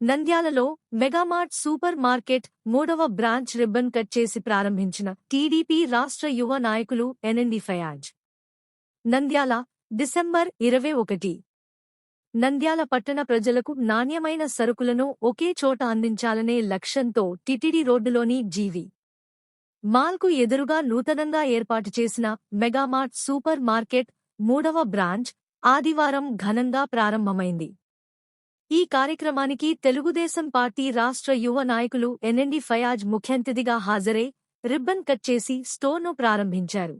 నంద్యాలలో Megamart super market మూడవ branch ribbon cut చేసి ప్రారంభించిన టీడీపీ రాష్ట్ర యువ నాయకులు ఎన్ఎండి ఫయాజ్. నంద్యాల డిసెంబర్ ఇరవై ఒకటి. నంద్యాల పట్టణ ప్రజలకు నాణ్యమైన సరుకులను ఒకే చోట అందించాలనే లక్ష్యంతో టిటిడి రోడ్డులోని జీవి. మాల్కు ఎదురుగా నూతనంగా ఏర్పాటు చేసిన మెగామార్ట్ సూపర్ మార్కెట్ మూడవ బ్రాంచ్ ఆదివారం ఘనంగా ప్రారంభమైంది. ఈ కార్యక్రమానికి తెలుగుదేశం పార్టీ రాష్ట్ర యువ నాయకులు ఎన్ఎండి ఫయాజ్ ముఖ్యంతిథిగా హాజరై రిబ్బన్ కట్ చేసి స్టోర్ను ప్రారంభించారు.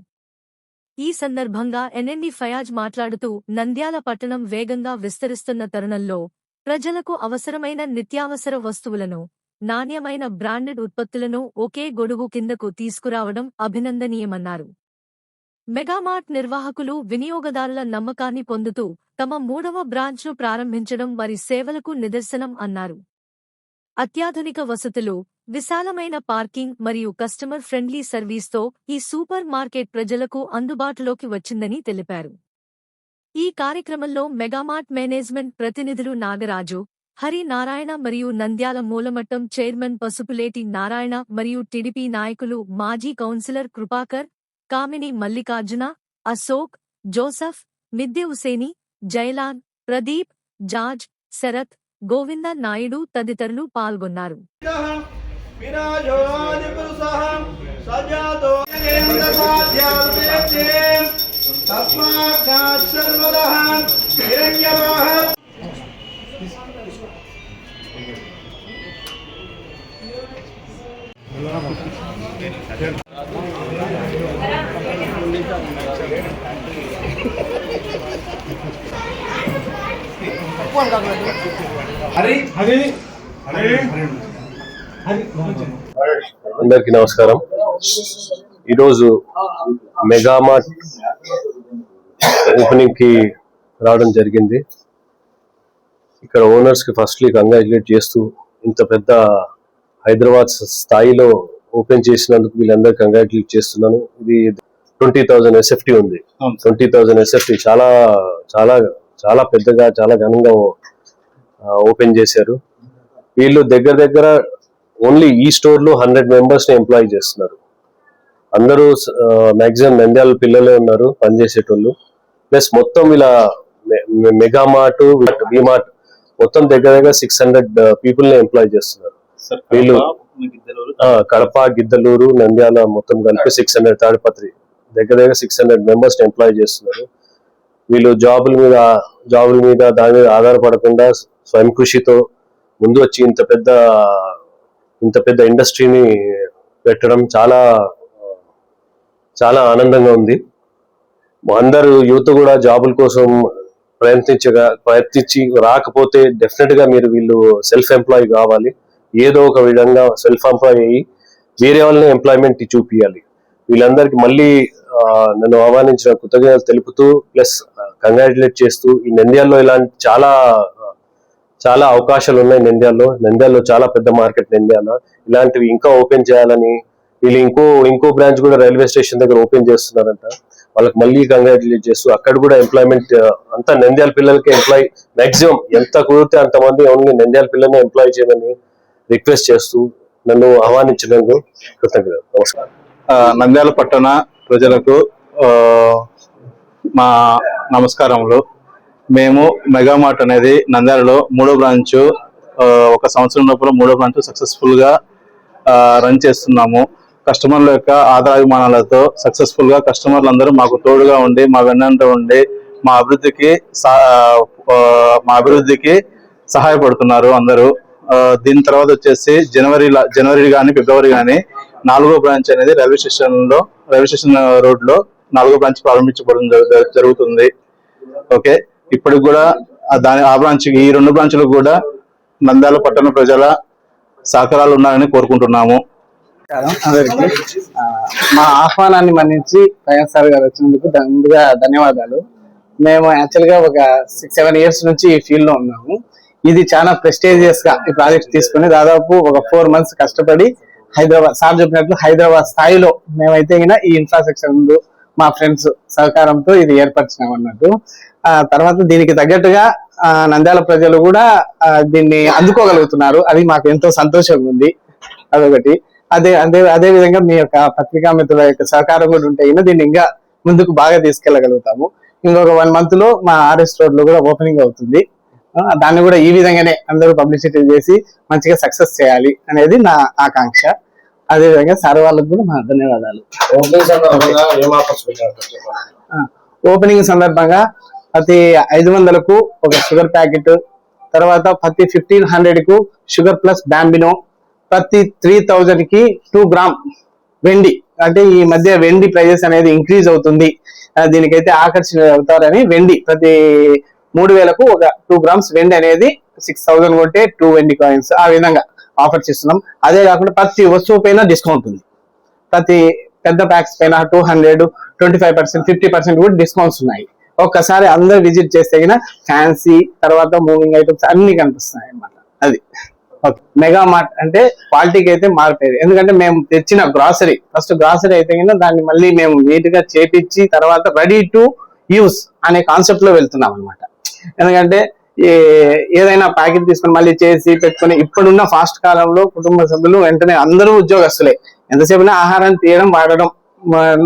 ఈ సందర్భంగా ఎన్ఎండి ఫయాజ్ మాట్లాడుతూ నంద్యాల పట్టణం వేగంగా విస్తరిస్తున్న తరుణంలో ప్రజలకు అవసరమైన నిత్యావసర వస్తువులను నాణ్యమైన బ్రాండెడ్ ఉత్పత్తులను ఒకే గొడుగు కిందకు తీసుకురావడం అభినందనీయమన్నారు. మెగామార్ట్ నిర్వాహకులు వినియోగదారుల నమ్మకాన్ని పొందుతూ తమ మూడవ బ్రాంచ్ను ప్రారంభించడం వారి సేవలకు నిదర్శనం అన్నారు. అత్యాధునిక వసతులు విశాలమైన పార్కింగ్ మరియు కస్టమర్ ఫ్రెండ్లీ సర్వీస్తో ఈ సూపర్ మార్కెట్ ప్రజలకు అందుబాటులోకి వచ్చిందని తెలిపారు. ఈ కార్యక్రమంలో మెగామార్ట్ మేనేజ్మెంట్ ప్రతినిధులు నాగరాజు హరి నారాయణ మరియు నంద్యాల మూలమట్టం చైర్మన్ పసుపులేటి నారాయణ మరియు టిడిపి నాయకులు మాజీ councillor Krupakar Kamini Mallikarjuna Ashok Joseph Midde Hussaini xylon Pradeep George Sarath Govinda Naidu తదితరులు పాల్గొన్నారు. హరి అందరికీ నమస్కారం. ఈరోజు మెగామార్ట్ ఓపెనింగ్కి రావడం జరిగింది. ఇక్కడ ఓనర్స్కి ఫస్ట్లీ కంగ్రాచులేట్ చేస్తూ ఇంత పెద్ద హైదరాబాద్ స్థాయిలో ఓపెన్ చేసినందుకు వీళ్ళందరూ కంగ్రాచులేట్ చేస్తున్నాను. ఇది ట్వంటీ థౌజండ్ ఎస్ఎఫ్టీ ఉంది. ట్వంటీ థౌజండ్ ఎస్ఎఫ్టీ చాలా చాలా చాలా పెద్దగా చాలా ఘనంగా ఓపెన్ చేశారు. వీళ్ళు దగ్గర దగ్గర ఓన్లీ ఈ స్టోర్లో హండ్రెడ్ మెంబర్స్ని ఎంప్లాయ్ చేస్తున్నారు. అందరూ మాక్సిమం నంద్యాల పిల్లలే ఉన్నారు పనిచేసేటోళ్ళు. ప్లస్ మొత్తం ఇలా మెగా మార్ట్ మార్ట్ మొత్తం దగ్గర దగ్గర సిక్స్ హండ్రెడ్ పీపుల్ని ఎంప్లాయ్ చేస్తున్నారు. వీళ్ళు కడప గిద్దలూరు నంద్యాల మొత్తం కలిపి సిక్స్ హండ్రెడ్ తాడిపత్రి. దగ్గర దగ్గర సిక్స్ హండ్రెడ్ మెంబర్స్ని ఎంప్లాయ్ చేస్తున్నారు. వీళ్ళు జాబుల మీద జాబుల మీద దాని మీద ఆధారపడకుండా స్వయం కృషితో ముందు వచ్చి ఇంత పెద్ద ఇంత పెద్ద ఇండస్ట్రీని పెట్టడం చాలా చాలా ఆనందంగా ఉంది. అందరూ యూత్ కూడా జాబుల కోసం ప్రయత్నించగా ప్రయత్నించి రాకపోతే డెఫినెట్గా మీరు వీళ్ళు సెల్ఫ్ ఎంప్లాయ్ కావాలి. ఏదో ఒక విధంగా సెల్ఫ్ ఎంప్లాయ్ అయ్యి వేరే వాళ్ళని ఎంప్లాయ్మెంట్ చూపించాలి వీళ్ళందరికీ మళ్ళీ నన్ను ఆహ్వానించిన కృతజ్ఞతలు తెలుపుతూ ప్లస్ కంగ్రాచులేట్ చేస్తూ ఈ నంద్యాల్లో ఇలాంటి చాలా చాలా అవకాశాలు ఉన్నాయి నంద్యాల్లో. నంద్యాల్లో చాలా పెద్ద మార్కెట్ నంద్యాల. ఇలాంటివి ఇంకా ఓపెన్ చేయాలని వీళ్ళు ఇంకో ఇంకో బ్రాంచ్ కూడా రైల్వే స్టేషన్ దగ్గర ఓపెన్ చేస్తున్నారంట. వాళ్ళకి మళ్ళీ కంగ్రాచులేట్ చేస్తూ అక్కడ కూడా ఎంప్లాయ్మెంట్ అంతా నంద్యాల పిల్లలకి ఎంప్లాయ్ మాక్సిమం ఎంత కుదిరితే అంతమంది ఓన్లీ నంద్యాల పిల్లల్ని ఎంప్లాయ్ చేయమని రిక్వెస్ట్ చేస్తూ నన్ను ఆహ్వానించినందుకు కృతజ్ఞత నమస్కారం. నంద్యాల పట్టణ ప్రజలకు మా నమస్కారములు. మేము మెగామార్ట్ అనేది నంద్యాలలో మూడో బ్రాంచ్ ఒక సంవత్సరం లోపల మూడో బ్రాంచ్ సక్సెస్ఫుల్గా రన్ చేస్తున్నాము. కస్టమర్ల యొక్క ఆదరాభిమానాలతో సక్సెస్ఫుల్గా కస్టమర్లు అందరూ మాకు తోడుగా ఉండి మా వెన్నంట ఉండి మా అభివృద్ధికి మా అభివృద్ధికి సహాయపడుతున్నారు అందరూ. దీని తర్వాత వచ్చేసి జనవరి జనవరి కానీ ఫిబ్రవరి కానీ నాలుగో బ్రాంచ్ అనేది రైల్వే స్టేషన్లో రైల్వే స్టేషన్ రోడ్లో నాలుగో బ్రాంచ్ ప్రారంభించబడడం జరుగుతుంది. ఓకే? ఇప్పటికి కూడా దాని ఆ బ్రాంచ్ ఈ రెండు బ్రాంచ్లకు కూడా నంద్యాల పట్టణ ప్రజల సహకారాలు ఉన్నారని కోరుకుంటున్నాము. అందరికి మా ఆహ్వానాన్ని మన్నించి వైఎస్ఆర్ గారు వచ్చినందుకు ముందుగా ధన్యవాదాలు. మేము యాక్చువల్గా ఒక సిక్స్ సెవెన్ ఇయర్స్ నుంచి ఈ ఫీల్డ్లో ఉన్నాము. ఇది చాలా ప్రెస్టేజియస్గా ఈ ప్రాజెక్ట్ తీసుకుని దాదాపు ఒక ఫోర్ మంత్స్ కష్టపడి హైదరాబాద్ సార్ చెప్పినట్లు హైదరాబాద్ స్థాయిలో మేమైతే ఈ ఇన్ఫ్రాస్ట్రక్చర్ మా ఫ్రెండ్స్ సహకారంతో ఇది ఏర్పరిచినాం అన్నట్టు. ఆ తర్వాత దీనికి తగ్గట్టుగా ఆ, నంద్యాల ప్రజలు కూడా దీన్ని అందుకోగలుగుతున్నారు. అది మాకు ఎంతో సంతోషంగా ఉంది. అదొకటి. అదే అదే అదే విధంగా మీ యొక్క పత్రికా మిత్రుల యొక్క సహకారం కూడా ఉంటే దీన్ని ఇంకా ముందుకు బాగా తీసుకెళ్ళగలుగుతాము ఇంకొక వన్ మంత్లో మా ఆర్ఎస్ రోడ్లో కూడా ఓపెనింగ్ అవుతుంది. దాన్ని కూడా ఈ విధంగానే అందరూ పబ్లిసిటీ చేసి మంచిగా సక్సెస్ చేయాలి అనేది నా ఆకాంక్ష. అదే విధంగా సార్ వాళ్ళకు కూడా మా ధన్యవాదాలు. ఓపెనింగ్ సందర్భంగా ప్రతి ఐదు వందలకు ఒక షుగర్ ప్యాకెట్ తర్వాత ప్రతి ఫిఫ్టీన్ హండ్రెడ్కు షుగర్ ప్లస్ బ్యాంబినో ప్రతి త్రీ థౌజండ్కి టూ గ్రామ్ వెండి. అంటే ఈ మధ్య వెండి ప్రైజెస్ అనేది ఇంక్రీజ్ అవుతుంది. దీనికైతే ఆకర్షణ అవుతారని వెండి ప్రతి మూడు వేలకు ఒక టూ గ్రామ్స్ వెండి అనేది సిక్స్ థౌసండ్ కొంటే టూ వెండి కాయిన్స్ ఆ విధంగా ఆఫర్ చేస్తున్నాం. అదే కాకుండా ప్రతి వస్తువు పైన డిస్కౌంట్ ఉంది. ప్రతి పెద్ద ప్యాక్స్ పైన two hundred twenty five percent fifty percent కూడా డిస్కౌంట్స్ ఉన్నాయి. ఒక్కసారి అందరు విజిట్ చేస్తే ఫ్యాన్సీ తర్వాత మూవింగ్ ఐటమ్స్ అన్ని కనిపిస్తున్నాయి అన్నమాట. అది. ఓకే. మెగా మార్ట్ అంటే క్వాలిటీకి అయితే మారిపోయేది. ఎందుకంటే మేము తెచ్చిన గ్రాసరీ ఫస్ట్ గ్రాసరీ అయితే కింద దాన్ని మళ్ళీ మేము నీట్గా చేపించి తర్వాత రెడీ టు యూస్ అనే కాన్సెప్ట్లో వెళ్తున్నాం అనమాట ఎందుకంటే ఏదైనా ప్యాకెట్ తీసుకొని మళ్ళీ చేసి పెట్టుకొని ఇప్పుడున్న ఫాస్ట్ కాలంలో కుటుంబ సభ్యులు వెంటనే అందరూ ఉద్యోగస్తులే. ఎంతసేపు ఆహారం తీయడం వాడడం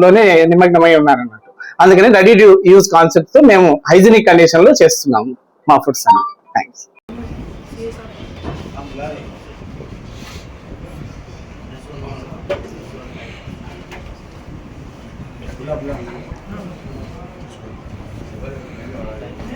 లోనే నిమగ్నమై ఉన్నారన్నమాట అందుకని రెడీ టు యూస్ కాన్సెప్ట్తో మేము హైజీనిక్ కండిషన్లో చేస్తున్నాము మా ఫుడ్స్ అని థ్యాంక్స్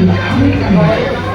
mình đã biết